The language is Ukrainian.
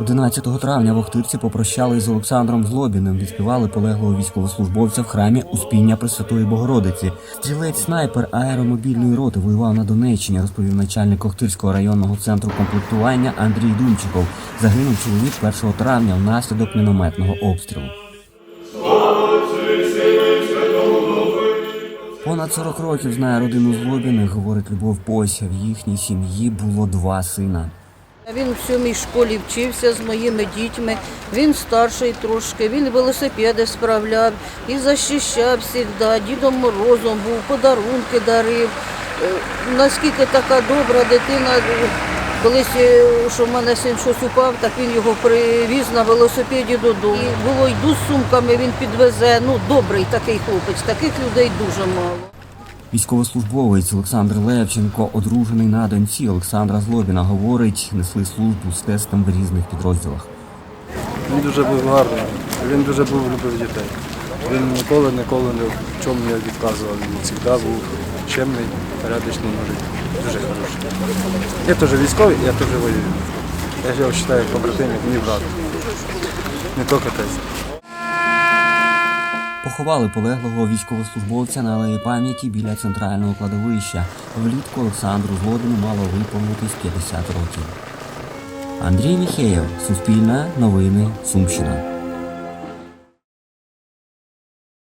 11 травня в Охтирці попрощались з Олександром Злобіним, відспівали полеглого військовослужбовця в храмі Успіння Пресвятої Богородиці. Стрілець снайпер аеромобільної роти воював на Донеччині, розповів начальник Охтирського районного центру комплектування Андрій Думчиков. Загинув чоловік 1 травня внаслідок мінометного обстрілу. Понад 40 років знає родину Злобіних, говорить Любов Пося. В їхній сім'ї було два сина. Він в сьомій школі вчився з моїми дітьми. Він старший трошки, він велосипеди справляв і захищав завжди. Дідом Морозом був, подарунки дарив. Е, Наскільки така добра дитина. е, Колись, е, що в мене син щось упав, так він його привіз на велосипеді додому. І було йду з сумками, він підвезе. Ну, добрий такий хлопець, таких людей дуже мало. Військовослужбовець Олександр Левченко, одружений на доньці Олександра Злобіна, говорить, несли службу з тестом в різних підрозділах. Він дуже був гарний, він дуже був любив дітей. Він ніколи, ніколи не в чому не відказував. Він завжди був чемний, порядочний мужик. Дуже хороший. Я теж військовий, я теж воюю. Я його вважаю як побратим, мій брат. Не тільки тесть. Поховали полеглого військовослужбовця на алеї пам'яті біля центрального кладовища. Влітку Олександру Злобіну мало виповнитись 50 років. Андрій Міхеєв, Суспільне, Новини, Сумщина.